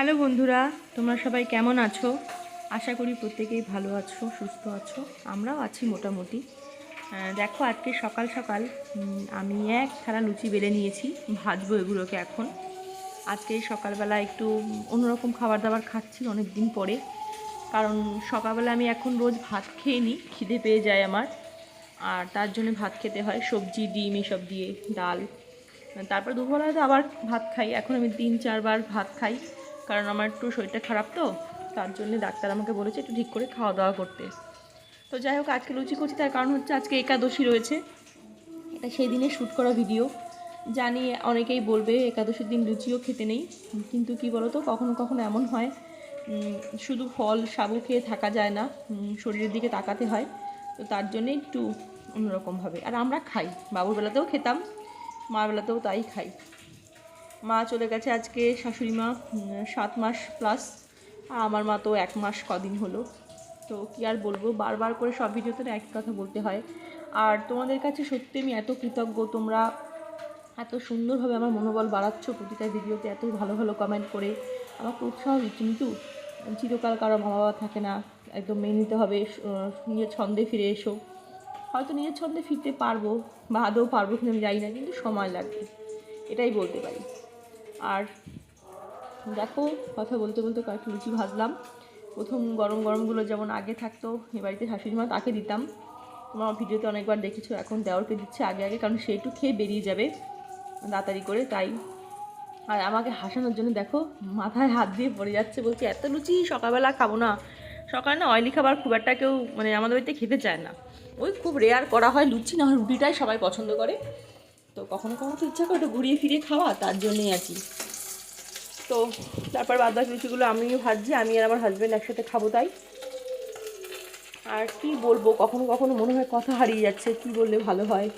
Hello বন্ধুরা, তোমরা সবাই কেমন আছো? আশা করি প্রত্যেকেই ভালো আছো, সুস্থ আছো। আমরাও আছি মোটামুটি। দেখো, আজকে সকাল সকাল আমি এক থালা লুচি বেলে নিয়েছি, ভাজবো এগুলোকে এখন। আজকে সকালবেলা একটু অন্যরকম খাবার দাবার খাচ্ছি অনেক দিন পরে, কারণ সকালবেলা আমি এখন রোজ ভাত খেয়ে নিই, খিদে পেয়ে যায় আমার। আর তার জন্য ভাত খেতে হয় সবজি, ডিম এসব দিয়ে, ডাল। তারপর দুপুরবেলা তো আবার ভাত খাই, এখন আমি তিন, চারবার ভাত খাই। কারণ আমার একটু শরীরটা খারাপ তো, তার জন্য ডাক্তার আমাকে বলেছে একটু ঠিক করে খাওয়া দাওয়া করতে। তো যাই হোক, আজকে লুচি করছি, তার কারণ হচ্ছে আজকে একাদশী রয়েছে। এটা সেই দিনে শ্যুট করা ভিডিও জানি অনেকেই বলবে একাদশীর দিন লুচিও খেতে নেই, কিন্তু কি বলো তো কখনো কখনো এমন হয় শুধু ফল সাবু খেয়ে থাকা যায় না শরীরের দিকে তাকাতে হয়। তো তার জন্যে একটু অন্যরকমভাবে। আর আমরা খাই, বাবুর বেলাতেও খেতাম, মার বেলাতেও তাই খাই। মা চলে গেছে আজকে শাশুড়ি মা সাত মাস প্লাস আর আমার মা তো এক মাস কদিন হলো। তো কি আর বলব, বারবার করে সব ভিডিওতে না একই কথা বলতে হয়। আর তোমাদের কাছে সত্যি আমি এত কৃতজ্ঞ, তোমরা এত সুন্দরভাবে আমার মনোবল বাড়াচ্ছ প্রতিটা ভিডিওতে, এত ভালো ভালো কমেন্ট করে। আমাকে উৎসাহ দিচ্ছ, কিন্তু চিরকাল কারও মা বাবা থাকে না। একদম মেনে নিতে হবে নিজের ছন্দে ফিরে এসো। হয়তো নিজের ছন্দে ফিরতে পারব বা আদৌ পারব কিনা আমি জানি না, কিন্তু সময় লাগবে। এটাই বলতে পারি। আর দেখো, কথা বলতে বলতে কয়েকটা লুচি ভাজলাম। প্রথম গরম গরমগুলো যেমন আগে থাকতো, এ বাড়িতে শাশুড়ি মা তাকে দিতাম। তোমরা ভিডিওতে অনেকবার দেখেছ, এখন দেওয়ারকে দিচ্ছে আগে আগে, কারণ সে একটু খেয়ে বেরিয়ে যাবে তাড়াতাড়ি করে, তাই। আর আমাকে হাসানোর জন্য দেখো, মাথায় হাত দিয়ে পড়ে যাচ্ছে, বলছে, এত লুচি সকালবেলা খাব না। সকালে না অয়েলি খাবার খুব একটা কেউ মানে আমাদের বাড়িতে খেতে চায় না। ওই খুব রেয়ার করা হয়, লুচি না রুটিটাই সবাই পছন্দ করে। তো কখনো কখনো তো ইচ্ছা করে ঘুরিয়ে ফিরিয়ে খাওয়া, তার জন্যই আর কি তো তারপর বাদ বাকি আমিও ভাজছি, আমি আর আমার হাজব্যান্ড একসাথে খাব তাই। আর কি বলব, কখনো কখনো মনে হয় কথা হারিয়ে যাচ্ছে, কি বললে ভালো হয়,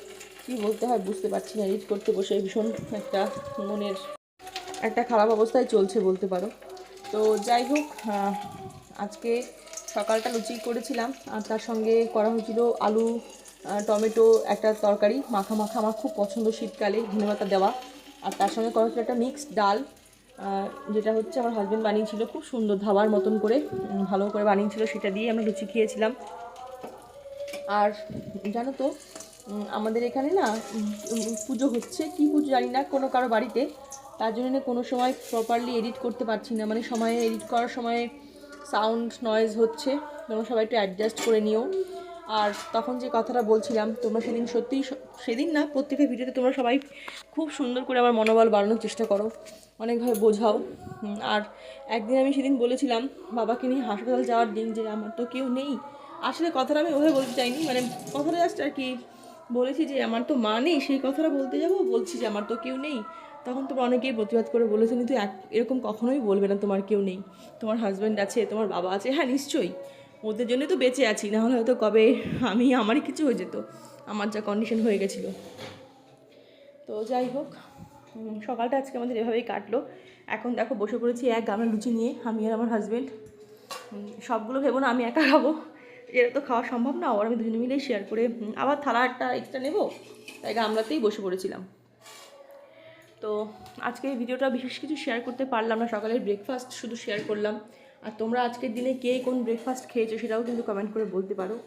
কি বলতে হয় বুঝতে পারছি না এডিট করতে বসে ভীষণ একটা মনের, একটা খারাপ অবস্থায় চলছে বলতে পারো। তো যাই হোক আজকে সকালটা লুচি করেছিলাম, আর তার সঙ্গে করা হয়েছিল আলু টমেটো একটা তরকারি, মাখা মাখা আমার খুব পছন্দ শীতকালে, ধনেপাতা দেওয়া। আর তার সঙ্গে করা একটা মিক্সড ডাল যেটা হচ্ছে আমার হাজব্যান্ড বানিয়েছিল, খুব সুন্দর ধাবার মতন করে ভালো করে বানিয়েছিল, সেটা দিয়ে আমরা লুচি খেয়েছিলাম। আর জানো তো আমাদের এখানে না পুজো হচ্ছে। কি পুজো জানি না, কোনো কারও বাড়িতে। তার জন্য কোনো সময় প্রপারলি এডিট করতে পারছি না। মানে সময়ে এডিট করার সময় সাউন্ড নয়েজ হচ্ছে, তোমরা সবাই একটু অ্যাডজাস্ট করে নিও। আর তখন যে কথাটা বলছিলাম, তোমরা সেদিন সত্যিই সেদিন না প্রত্যেকটা ভিডিওতে তোমরা সবাই খুব সুন্দর করে আমার মনোবল বাড়ানোর চেষ্টা করো, অনেকভাবে বোঝাও। আর একদিন আমি সেদিন বলেছিলাম, বাবাকে নিয়ে হাসপাতাল যাওয়ার দিন যে আমার তো কেউ নেই। আসলে কথাটা আমি ওভাবে বলতে চাইনি মানে কথাটা জাস্ট আর কি বলেছি যে আমার তো মা নেই, সেই কথাটা বলতে যাব, বলছি যে আমার তো কেউ নেই। তখন তোমরা অনেকেই প্রতিবাদ করে বলেছ, কিন্তু এরকম কখনোই বলবে না তোমার কেউ নেই। তোমার হাজব্যান্ড আছে, তোমার বাবা আছে হ্যাঁ নিশ্চয়ই। ওদের জন্যই তো বেঁচে আছি নাহলে হয়তো কবে আমি, আমারই কিছু হয়ে যেত। আমার যা কন্ডিশন হয়ে গেছিল। তো যাই হোক সকালটা আজকে আমাদের এভাবেই কাটলো। এখন দেখো বসে পড়েছি এক গামলা লুচি নিয়ে, আমি আর আমার হাজব্যান্ড সবগুলো ভেবো না, আমি একা খাব। এটা তো খাওয়া সম্ভব না, ওর আমি দুজনে মিলেই শেয়ার করে আবার থালা একটা এক্সট্রা নেব, তাই গামলাতেই বসে পড়েছিলাম। তো আজকে ভিডিওটা বিশেষ কিছু শেয়ার করতে পারলাম না, সকালের ব্রেকফাস্ট শুধু শেয়ার করলাম। আর তোমরা আজকের দিনে কে কোন ব্রেকফাস্ট খেয়েছো সেটাও কিন্তু কমেন্ট করে বলতে পারো।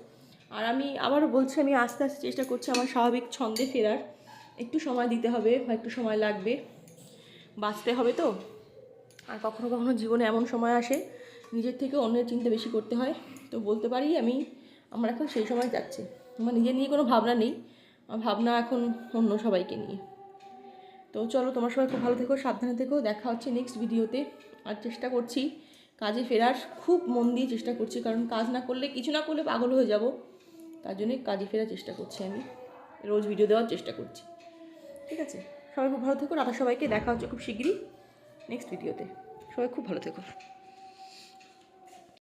আর আমি আবারও বলছি, আমি আস্তে আস্তে চেষ্টা করছি আমার স্বাভাবিক ছন্দে ফেরার। একটু সময় দিতে হবে বা একটু সময় লাগবে। বাঁচতে হবে তো। আর কখনো কখনো জীবনে এমন সময় আসে, নিজের থেকে অন্যের চিন্তা বেশি করতে হয়। তো বলতে পারি, আমি, আমার এখন সেই সময় যাচ্ছে। আমার নিজের নিয়ে কোনো ভাবনা নেই। আমার ভাবনা এখন অন্য সবাইকে নিয়ে। তো চলো, তোমার সবাই খুব ভালো থেকো, সাবধানে থেকো। দেখা হচ্ছে নেক্সট ভিডিওতে আর চেষ্টা করছি কাজে ফেরার খুব মন দিয়ে চেষ্টা করছি, কারণ কাজ না করলে, কিছু না করলে পাগল হয়ে যাব। তার জন্যে কাজে ফেরার চেষ্টা করছি আমি। রোজ ভিডিও দেওয়ার চেষ্টা করছি। ঠিক আছে? সবাই খুব ভালো থেকো। আর সবাইকে দেখা হচ্ছে খুব শীঘ্রই নেক্সট ভিডিওতে সবাই খুব ভালো থেকো।